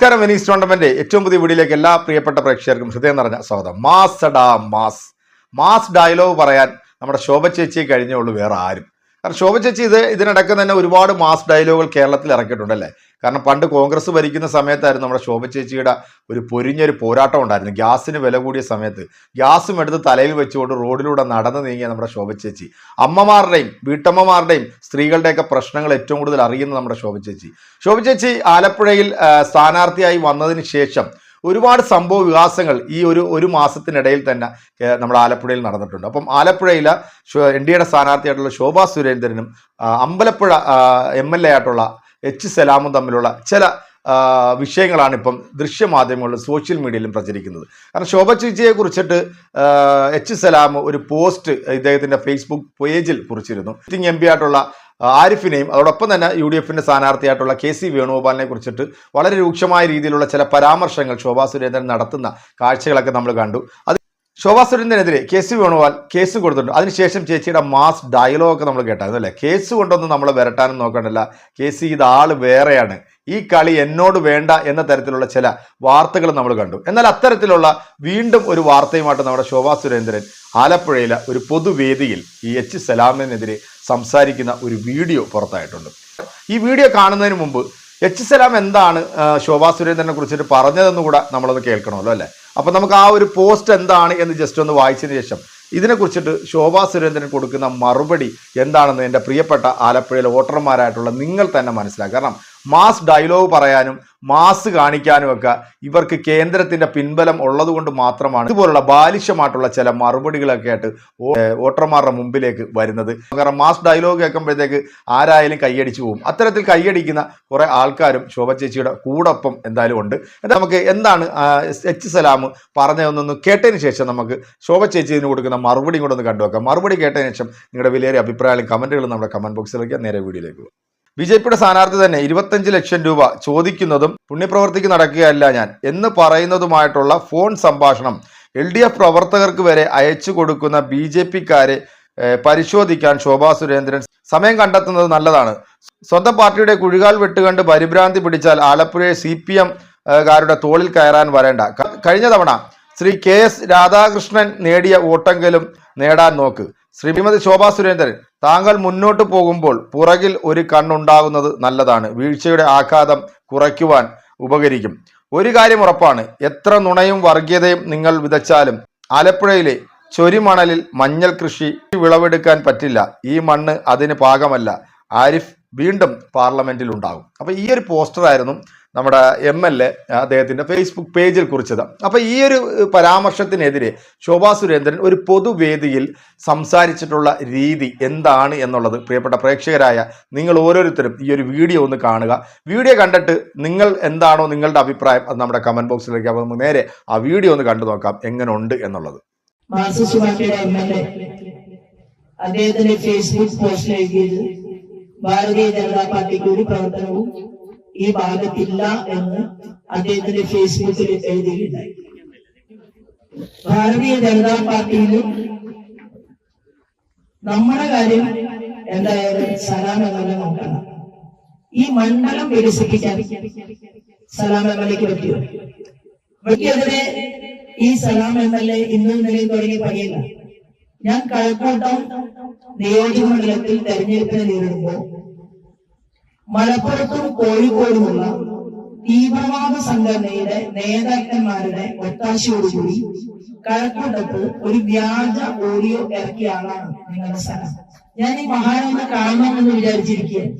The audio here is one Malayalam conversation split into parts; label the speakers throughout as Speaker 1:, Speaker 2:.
Speaker 1: നമസ്കാരം വെനീസ് ടൂർണമെന്റ് ഏറ്റവും പുതിയ വീഡിയോയിലേക്ക് എല്ലാ പ്രിയപ്പെട്ട പ്രേക്ഷകർക്കും ഹൃദയം നിറഞ്ഞ സ്വാഗതം. മാസ് ഡാ മാസ്. മാസ് ഡയലോഗ് പറയാൻ നമ്മുടെ ശോഭ ചേച്ചിയെ കഴിഞ്ഞേ ഉള്ളൂ വേറെ ആരും. കാരണം ശോഭ ചേച്ചി ഇത് ഇതിനിടയ്ക്ക് തന്നെ ഒരുപാട് മാസ് ഡയലോഗുകൾ കേരളത്തിൽ ഇറക്കിയിട്ടുണ്ടല്ലേ? കാരണം പണ്ട് കോൺഗ്രസ് ഭരിക്കുന്ന സമയത്തായിരുന്നു നമ്മുടെ ശോഭ ചേച്ചിയുടെ ഒരു പൊരിഞ്ഞൊരു പോരാട്ടം ഉണ്ടായിരുന്നു ഗ്യാസിന് വില കൂടിയ സമയത്ത് ഗ്യാസും എടുത്ത് തലയിൽ വെച്ചുകൊണ്ട് റോഡിലൂടെ നടന്നു നീങ്ങിയ നമ്മുടെ ശോഭ ചേച്ചി. അമ്മമാരുടെയും വീട്ടമ്മമാരുടെയും സ്ത്രീകളുടെയൊക്കെ പ്രശ്നങ്ങൾ ഏറ്റവും കൂടുതൽ അറിയുന്ന നമ്മുടെ ശോഭ ചേച്ചി. ശോഭ ചേച്ചി ആലപ്പുഴയിൽ സ്ഥാനാർത്ഥിയായി വന്നതിന് ശേഷം ഒരുപാട് സംഭവ വികാസങ്ങൾ ഈ ഒരു ഒരു മാസത്തിനിടയിൽ തന്നെ നമ്മുടെ ആലപ്പുഴയിൽ നടന്നിട്ടുണ്ട്. അപ്പം ആലപ്പുഴയിലെ എൻ ഡി എയുടെ സ്ഥാനാർത്ഥിയായിട്ടുള്ള ശോഭാ സുരേന്ദ്രനും അമ്പലപ്പുഴ എം എൽ എ ആയിട്ടുള്ള എച്ച് സലാമും തമ്മിലുള്ള ചില വിഷയങ്ങളാണ് ഇപ്പം ദൃശ്യമാധ്യമങ്ങളിലും സോഷ്യൽ മീഡിയയിലും പ്രചരിക്കുന്നത്. കാരണം ശോഭ ചേച്ചിയെ കുറിച്ചിട്ട് എച്ച് സലാം ഒരു പോസ്റ്റ് ഇദ്ദേഹത്തിന്റെ ഫേസ്ബുക്ക് പേജിൽ കുറിച്ചിരുന്നു. സിറ്റിംഗ് എം പി ആയിട്ടുള്ള ആരിഫിനെയും അതോടൊപ്പം തന്നെ യു ഡി എഫിന്റെ സ്ഥാനാർത്ഥിയായിട്ടുള്ള കെ സി വേണുഗോപാലിനെ കുറിച്ചിട്ട് വളരെ രൂക്ഷമായ രീതിയിലുള്ള ചില പരാമർശങ്ങൾ ശോഭാ സുരേന്ദ്രൻ നടത്തുന്ന കാഴ്ചകളൊക്കെ നമ്മൾ കണ്ടു. അത് ശോഭാ സുരേന്ദ്രനെതിരെ കേസ് സി വേണുഗോപാൽ കേസ് കൊടുത്തിട്ടുണ്ട്. അതിനുശേഷം ചേച്ചിയുടെ മാസ് ഡയലോഗ് ഒക്കെ നമ്മൾ കേട്ടായിരുന്നു അല്ലേ? കേസ് കൊണ്ടൊന്നും നമ്മൾ വരട്ടാനും നോക്കണ്ടല്ല കെ സി ഇത് ആൾ വേറെയാണ്. ഈ കളി എന്നോട് വേണ്ട എന്ന തരത്തിലുള്ള ചില വാർത്തകൾ നമ്മൾ കണ്ടു. എന്നാൽ അത്തരത്തിലുള്ള വീണ്ടും ഒരു വാർത്തയുമായിട്ട് നമ്മുടെ ശോഭാ സുരേന്ദ്രൻ ആലപ്പുഴയിലെ ഒരു പൊതുവേദിയിൽ ഈ എച്ച് സലാമിനെതിരെ സംസാരിക്കുന്ന ഒരു വീഡിയോ പുറത്തായിട്ടുണ്ട്. ഈ വീഡിയോ കാണുന്നതിന് മുമ്പ് എച്ച് സലാം എന്താണ് ശോഭാ സുരേന്ദ്രനെ കുറിച്ചിട്ട് പറഞ്ഞതെന്ന് കൂടെ നമ്മളൊന്ന് കേൾക്കണമല്ലോ അല്ലേ? അപ്പൊ നമുക്ക് ആ ഒരു പോസ്റ്റ് എന്താണ് എന്ന് ജസ്റ്റ് ഒന്ന് വായിച്ചതിന് ശേഷം ഇതിനെക്കുറിച്ചിട്ട് ശോഭാ സുരേന്ദ്രൻ കൊടുക്കുന്ന മറുപടി എന്താണെന്ന് എന്റെ പ്രിയപ്പെട്ട ആലപ്പുഴയിലെ വോട്ടർമാരായിട്ടുള്ള നിങ്ങൾ തന്നെ മനസ്സിലാക്കുക. കാരണം മാസ് ഡയലോഗ് പറയാനും മാസ് കാണിക്കാനും ഒക്കെ ഇവർക്ക് കേന്ദ്രത്തിന്റെ പിൻബലം ഉള്ളതുകൊണ്ട് മാത്രമാണ് ഇതുപോലുള്ള ബാലിശമായിട്ടുള്ള ചില മറുപടികളൊക്കെ ആയിട്ട് വോട്ടർമാരുടെ മുമ്പിലേക്ക് വരുന്നത്. കാരണം മാസ് ഡയലോഗ് കേൾക്കുമ്പോഴത്തേക്ക് ആരായാലും കൈയടിച്ചു പോകും. അത്തരത്തിൽ കൈയടിക്കുന്ന കുറെ ആൾക്കാരും ശോഭ ചേച്ചിയുടെ കൂടൊപ്പം എന്തായാലും ഉണ്ട്. നമുക്ക് എന്താണ് എച്ച് സലാം പറഞ്ഞതെന്നൊന്ന് കേട്ടതിന് ശേഷം നമുക്ക് ശോഭ ചേച്ചി ഇതിന് കൊടുക്കുന്ന മറുപടി കൂടെ ഒന്ന് കണ്ടുവെക്കാം മറുപടി കേട്ടതിന് ശേഷം നിങ്ങളുടെ വിലയേറിയ അഭിപ്രായങ്ങളും കമന്റുകളും നമ്മുടെ കമന്റ് ബോക്സിലേക്ക് നേരെ വീഡിയോയിലേക്ക് പോകും. ബി ജെ പിയുടെ സ്ഥാനാർത്ഥി തന്നെ ഇരുപത്തഞ്ച് ലക്ഷം രൂപ ചോദിക്കുന്നതും പുണ്യപ്രവർത്തിക്ക് നടക്കുകയല്ല ഞാൻ എന്ന് പറയുന്നതുമായിട്ടുള്ള ഫോൺ സംഭാഷണം എൽ ഡി എഫ് പ്രവർത്തകർക്ക് വരെ അയച്ചു കൊടുക്കുന്ന ബി ജെ പിക്കാരെ പരിശോധിക്കാൻ ശോഭാ സുരേന്ദ്രൻ സമയം കണ്ടെത്തുന്നത് നല്ലതാണ്. സ്വന്തം പാർട്ടിയുടെ കുഴികാൽ വെട്ടുകണ്ട് പരിഭ്രാന്തി പിടിച്ചാൽ ആലപ്പുഴയെ സി പി എം കാരുടെ തോളിൽ കയറാൻ വരേണ്ട. കഴിഞ്ഞ തവണ ശ്രീ കെ എസ് രാധാകൃഷ്ണൻ നേടിയ വോട്ടെങ്കിലും നേടാൻ നോക്ക്. ശ്രീമതി ശോഭാ സുരേന്ദ്രൻ താങ്കൾ മുന്നോട്ട് പോകുമ്പോൾ പുറകിൽ ഒരു കണ്ണുണ്ടാകുന്നത് നല്ലതാണ്. വീഴ്ചയുടെ ആഘാതം കുറയ്ക്കുവാൻ ഉപകരിക്കും. ഒരു കാര്യം ഉറപ്പാണ് എത്ര നുണയും വർഗീയതയും നിങ്ങൾ വിതച്ചാലും ആലപ്പുഴയിലെ ചൊരിമണലിൽ മഞ്ഞൾ കൃഷി വിളവെടുക്കാൻ പറ്റില്ല. ഈ മണ്ണ് അതിന് പാകമല്ല. ആരിഫ് വീണ്ടും പാർലമെന്റിൽ ഉണ്ടാകും അപ്പൊ ഈ ഒരു പോസ്റ്ററായിരുന്നു നമ്മുടെ എം എൽ എ അദ്ദേഹത്തിന്റെ ഫേസ്ബുക്ക് പേജിൽ കുറിച്ചത്. അപ്പോൾ ഈ ഒരു പരാമർശത്തിനെതിരെ ശോഭാ സുരേന്ദ്രൻ ഒരു പൊതുവേദിയിൽ സംസാരിച്ചിട്ടുള്ള രീതി എന്താണ് എന്നുള്ളത് പ്രിയപ്പെട്ട പ്രേക്ഷകരായ നിങ്ങൾ ഓരോരുത്തരും ഈ ഒരു വീഡിയോ ഒന്ന് കാണുക. വീഡിയോ കണ്ടിട്ട് നിങ്ങൾ എന്താണോ നിങ്ങളുടെ അഭിപ്രായം അത് നമ്മുടെ കമന്റ് ബോക്സിലേക്ക് അപ്പോൾ നമുക്ക് നേരെ ആ വീഡിയോ ഒന്ന് കണ്ടു നോക്കാം എങ്ങനെ ഉണ്ട് എന്നുള്ളത്
Speaker 2: അദ്ദേഹത്തിന്റെ ഫേസ്ബുക്ക് പോസ്റ്റിൽ എഴുതിയത് ഭാരതീയ ജനതാ പാർട്ടിക്ക് ഒരു പ്രവർത്തനവും ഈ ഭാഗത്തില്ല എന്ന് അദ്ദേഹത്തിന്റെ ഫേസ്ബുക്കിൽ എഴുതിയിട്ടുണ്ടായി. ഭാരതീയ ജനതാ പാർട്ടിയിലും നമ്മുടെ കാര്യം എന്തായാലും സലാം എന്നല്ല നോക്കണം. ഈ മണ്ഡലം വികസിപ്പിക്കാൻ സലാം എം എൽ എക്ക് പറ്റിയോ എനിക്കെതിരെ ഈ സലാം എം എൽ എ ഇന്നും നിലയിൽ തുടങ്ങിയ പണിയല്ല. ഞാൻ കഴക്കൂട്ടം നിയോജകമണ്ഡലത്തിൽ തെരഞ്ഞെടുപ്പിനെ നേരിടുമ്പോൾ മലപ്പുറത്തും കോഴിക്കോടുമുള്ള തീവ്രവാദ സംഘടനയുടെ നേതാക്കന്മാരുടെ ഒത്താശയോടുകൂടി കഴക്കൂട്ടത്ത് ഒരു വ്യാജ ഓഡിയോ ഇറക്കിയ ആളാണ് നിങ്ങളുടെ സ്ഥലം. ഞാൻ ഈ മഹാനൊന്ന് കാണണമെന്ന് വിചാരിച്ചിരിക്കുകയാണ്.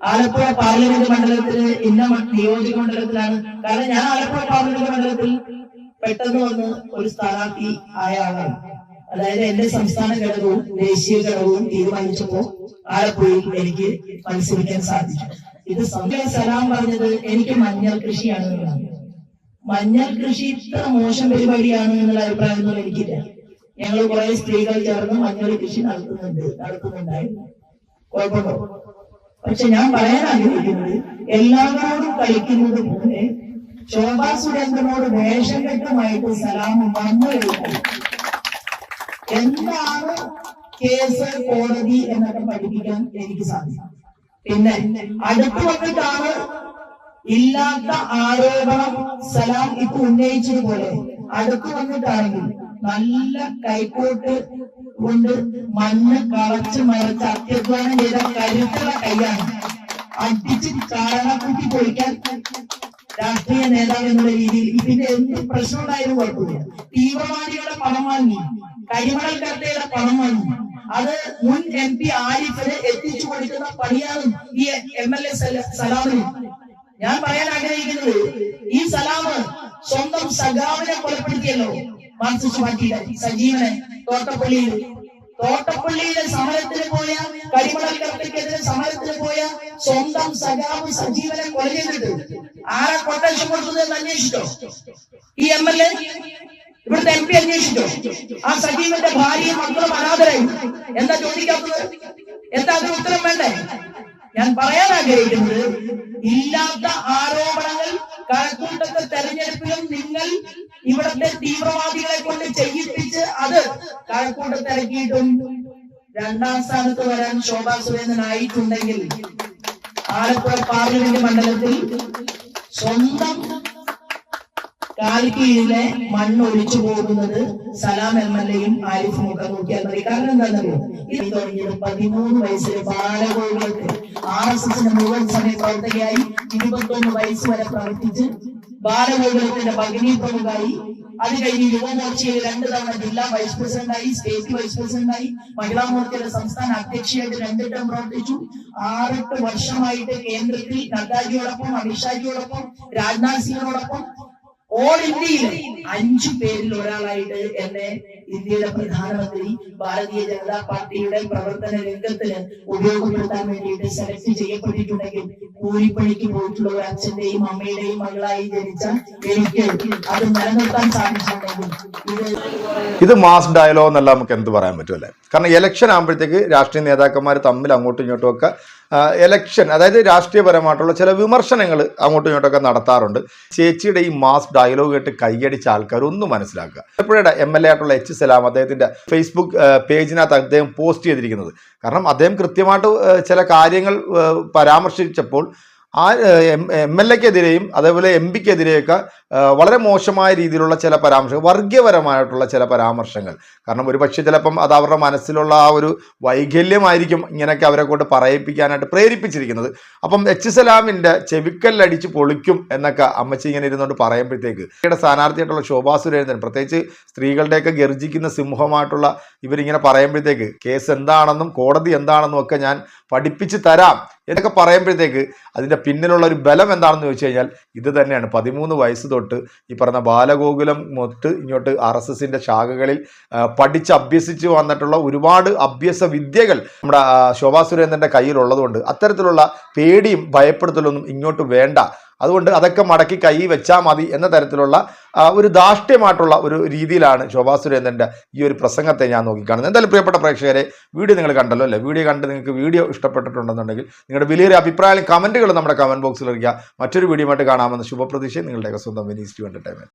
Speaker 2: ആലപ്പുഴ പാർലമെന്റ് മണ്ഡലത്തിൽ ഇന്ന നിയോജക മണ്ഡലത്തിലാണ് കാരണം ഞാൻ ആലപ്പുഴ പാർലമെന്റ് മണ്ഡലത്തിൽ പെട്ടെന്ന് വന്ന് ഒരു സ്ഥാനാർത്ഥി ആയ ആളാണ്. അതായത് എന്റെ സംസ്ഥാന ഘടകവും ദേശീയ ഘടകവും തീരുമാനിച്ചപ്പോ ആലപ്പുഴയിൽ എനിക്ക് മത്സരിക്കാൻ സാധിച്ചു. ഇത് സമയ സലാം പറഞ്ഞത് എനിക്ക് മഞ്ഞൾ കൃഷിയാണ് എന്നാണ്. മഞ്ഞൾ കൃഷി ഇത്ര മോശം പരിപാടിയാണ് എന്നുള്ള അഭിപ്രായമൊന്നും എനിക്കില്ല. ഞങ്ങൾ കുറെ സ്ത്രീകൾ ചേർന്ന് മഞ്ഞൾ കൃഷി നടത്തുന്നുണ്ട് നടത്തുന്നുണ്ടായിരുന്നു കുഴപ്പമുണ്ടോ? പക്ഷെ ഞാൻ പറയാൻ ആഗ്രഹിക്കുന്നത് എല്ലാവരോടും കളിക്കുന്നത് പോലെ ശോഭാ സുരേന്ദ്രനോട് വേഷം കെട്ടുമായിട്ട് സലാം മഞ്ഞൾ എന്താണ് കേസ് കോടതി എന്നൊക്കെ പഠിപ്പിക്കാൻ എനിക്ക് സാധിക്കും. പിന്നെ അടുത്ത് വന്നിട്ടാണ് ഇല്ലാത്ത ആരോപണം സലാം ഇപ്പൊ ഉന്നയിച്ചതുപോലെ അടുത്തു വന്നിട്ടാണെങ്കിൽ നല്ല കൈക്കോട്ട് കൊണ്ട് മണ്ണ് കളച്ച് മറച്ച് അത്യധ്വാനം ചെയ്ത കരുത്തുള്ള കൈയാണ്. അടിച്ച് കാരണക്കുട്ടി പൊളിക്കാൻ രാഷ്ട്രീയ നേതാവ് എന്നുള്ള രീതിയിൽ ഇതിന്റെ എന്ത് പ്രശ്നമുണ്ടായാലും കുഴപ്പമില്ല. തീവ്രവാദികളുടെ പണം വാങ്ങി. കരിമണൽ കത്തയുടെ പണം അത് മുൻ എം പി ആരിഫിന് എത്തിച്ചു കൊടുക്കുന്ന പണിയാണ് ഈ എം എൽ എ സലാമിന്. ഞാൻ പറയാൻ ആഗ്രഹിക്കുന്നത് ഈ സലാമ് സ്വന്തം സഖാവിനെ കൊലപ്പെടുത്തിയല്ലോ. മാർക്സിസ്റ്റ് പാർട്ടിയുടെ സജീവനെ തോട്ടപ്പള്ളിയിൽ. തോട്ടപ്പള്ളിയിലെ സമരത്തിന് പോയ കരിമണൽ കത്തയ്ക്കെതിരെ സമരത്തിന് പോയ സ്വന്തം സഖാവ് സജീവനെ കൊല ചെയ്തിട്ട് ആരെ കൊട്ടേഷൻ കൊടുത്തത് എന്ന് അന്വേഷിച്ചോ? ഈ എം എൽ എ ഇവിടുത്തെ എം പി അന്വേഷിച്ചോ? ആ സജീവന്റെ ഭാര്യയും മക്കളും അനാഥരായി. എന്താ ചോദിക്കാത്തത്? എന്താ അതിന് ഉത്തരം വേണ്ടേ? ഞാൻ പറയാൻ ആഗ്രഹിക്കുന്നത് ഇല്ലാത്ത ആരോപണങ്ങൾ കഴക്കൂട്ടത്തെ തെരഞ്ഞെടുപ്പിലും നിങ്ങൾ ഇവിടുത്തെ തീവ്രവാദികളെ കൊണ്ട് ചെയ്യിപ്പിച്ച് അത് കഴക്കൂട്ടത്തിറക്കിയിട്ടും രണ്ടാം സ്ഥാനത്ത് വരാൻ ശോഭാ സുരേന്ദ്രൻ ആയിട്ടുണ്ടെങ്കിൽ ആലപ്പുഴ പാർലമെന്റ് മണ്ഡലത്തിൽ സ്വന്തം കാലിക്കീഴിലെ മണ്ണ് ഒലിച്ചു പോകുന്നത് സലാം എം എൽ എയും ആരിഫും ഒക്കെ നോക്കിയാൽ മതി. കാരണം എന്താണെന്നറിയോ? ഇത് തുടങ്ങിയത് പതിമൂന്ന് വയസ്സിലെ ബാലഗോകുലത്ത് ആർ എസ് എസിന്റെ മുഴുവൻ സമയ പ്രവർത്തകയായി ഇരുപത്തൊന്ന് വയസ്സ് വരെ പ്രവർത്തിച്ച് ബാലഗോകുലത്തിന്റെ ഭഗിനി പ്രമുഖായി. അത് കഴിഞ്ഞ് യുവമോർച്ചയിൽ രണ്ട് തവണ ജില്ലാ വൈസ് പ്രസിഡന്റായി സ്റ്റേറ്റ് വൈസ് പ്രസിഡന്റായി മഹിളാ മോർച്ചയുടെ സംസ്ഥാന അധ്യക്ഷയായിട്ട് രണ്ട് ടൈം പ്രവർത്തിച്ചു. ആറെട്ട് വർഷമായിട്ട് കേന്ദ്രത്തിൽ നദ്ദാജിയോടൊപ്പം അമിത്ഷാജിയോടൊപ്പം രാജ്നാഥ് സിംഗിനോടൊപ്പം ഓൾ ഇന്ത്യയിൽ അഞ്ചു പേരിൽ ഒരാളായിട്ട് എന്നെ ഇന്ത്യയുടെ പ്രധാനമന്ത്രി ഭാരതീയ ജനതാ പാർട്ടിയുടെ പ്രവർത്തന രംഗത്തിന് ഉപയോഗപ്പെടുത്താൻ വേണ്ടിയിട്ട് സെലക്ട് ചെയ്യപ്പെട്ടിട്ടുണ്ടെങ്കിൽ കൂലിപ്പണിക്ക് പോയിട്ടുള്ള ഒരു അച്ഛന്റെയും അമ്മയുടെയും മകളായി ജനിച്ച എനിക്ക് അത് നിലനിർത്താൻ സാധിച്ചിട്ടുണ്ടെങ്കിൽ ഇത്
Speaker 1: മാസ് ഡയലോഗ് എന്നല്ല നമുക്ക് എന്ത് പറയാൻ പറ്റുമല്ലേ കാരണം ഇലക്ഷൻ ആകുമ്പോഴത്തേക്ക് രാഷ്ട്രീയ നേതാക്കന്മാർ തമ്മിൽ അങ്ങോട്ടും ഇങ്ങോട്ടും ഒക്കെ ഇലക്ഷൻ അതായത് രാഷ്ട്രീയപരമായിട്ടുള്ള ചില വിമർശനങ്ങൾ അങ്ങോട്ടും ഇങ്ങോട്ടൊക്കെ നടത്താറുണ്ട്. ചേച്ചിയുടെ ഈ മാസ് ഡയലോഗ് കേട്ട് കൈയടിച്ച ആൾക്കാർ ഒന്ന് മനസ്സിലാക്കുക. എപ്പോഴാണ് എം എൽ എ ആയിട്ടുള്ള എച്ച് സലാം അദ്ദേഹത്തിന്റെ ഫേസ്ബുക്ക് പേജിനകത്ത് അദ്ദേഹം പോസ്റ്റ് ചെയ്തിരിക്കുന്നത്? കാരണം അദ്ദേഹം കൃത്യമായിട്ട് ചില കാര്യങ്ങൾ പരാമർശിച്ചപ്പോൾ ആ എം എൽ എക്കെതിരെയും അതേപോലെ എം പിക്കെതിരെയൊക്കെ വളരെ മോശമായ രീതിയിലുള്ള ചില പരാമർശങ്ങൾ വർഗീയപരമായിട്ടുള്ള ചില പരാമർശങ്ങൾ. കാരണം ഒരു പക്ഷേ ചിലപ്പം അത് അവരുടെ മനസ്സിലുള്ള ആ ഒരു വൈകല്യമായിരിക്കും ഇങ്ങനെയൊക്കെ അവരെ കൊണ്ട് പറയിപ്പിക്കാനായിട്ട് പ്രേരിപ്പിച്ചിരിക്കുന്നത്. അപ്പം എച്ച് സലാമിന്റെ ചെവിക്കല്ലടിച്ച് പൊളിക്കും എന്നൊക്കെ അമ്മച്ചി ഇങ്ങനെ ഇരുന്നുകൊണ്ട് പറയുമ്പോഴത്തേക്ക് ഇവിടെ സ്ഥാനാർത്ഥിയായിട്ടുള്ള ശോഭാ സുരേന്ദ്രൻ പ്രത്യേകിച്ച് സ്ത്രീകളുടെയൊക്കെ ഗർജിക്കുന്ന സിംഹമായിട്ടുള്ള ഇവരിങ്ങനെ പറയുമ്പോഴത്തേക്ക് കേസ് എന്താണെന്നും കോടതി എന്താണെന്നും ഒക്കെ ഞാൻ പഠിപ്പിച്ച് തരാം. എന്നൊക്കെ പറയുമ്പോഴത്തേക്ക് അതിന്റെ പിന്നിലുള്ള ഒരു ബലം എന്താണെന്ന് ചോദിച്ചു കഴിഞ്ഞാൽ ഇത് തന്നെയാണ്. പതിമൂന്ന് വയസ്സ് തൊട്ട് ഈ പറഞ്ഞ ബാലഗോകുലം മൊത്ത് ഇങ്ങോട്ട് ആർ എസ് എസിന്റെ ശാഖകളിൽ പഠിച്ച് അഭ്യസിച്ച് വന്നിട്ടുള്ള ഒരുപാട് അഭ്യസ വിദ്യകൾ നമ്മുടെ ശോഭാ സുരേന്ദ്രന്റെ കയ്യിലുള്ളതുകൊണ്ട് അത്തരത്തിലുള്ള പേടിയും ഭയപ്പെടുത്തലൊന്നും ഇങ്ങോട്ട് വേണ്ട. അതുകൊണ്ട് അതൊക്കെ മടക്കി കൈ വെച്ചാൽ മതി എന്ന തരത്തിലുള്ള ഒരു ധാർഷ്ട്യമായിട്ടുള്ള ഒരു രീതിയിലാണ് ശോഭാ സുരേന്ദ്രന്റെ ഈ ഒരു പ്രസംഗത്തെ ഞാൻ നോക്കിക്കാണുന്നത്. എന്തായാലും പ്രിയപ്പെട്ട പ്രേക്ഷകരെ വീഡിയോ നിങ്ങൾ കണ്ടല്ലോ അല്ലേ? വീഡിയോ കണ്ട് നിങ്ങൾക്ക് വീഡിയോ ഇഷ്ടപ്പെട്ടിട്ടുണ്ടെന്നുണ്ടെങ്കിൽ നിങ്ങളുടെ വലിയൊരു അഭിപ്രായം കമന്റുകൾ നമ്മുടെ കമന്റ് ബോക്സിൽ അറിയിക്കുക. മറ്റൊരു വീഡിയോ ആയിട്ട് കാണാമെന്ന് ശുഭപ്രതീക്ഷ നിങ്ങളുടെയൊക്കെ സ്വന്തം വിനീസ് ടു എന്റർടൈൻമെന്റ്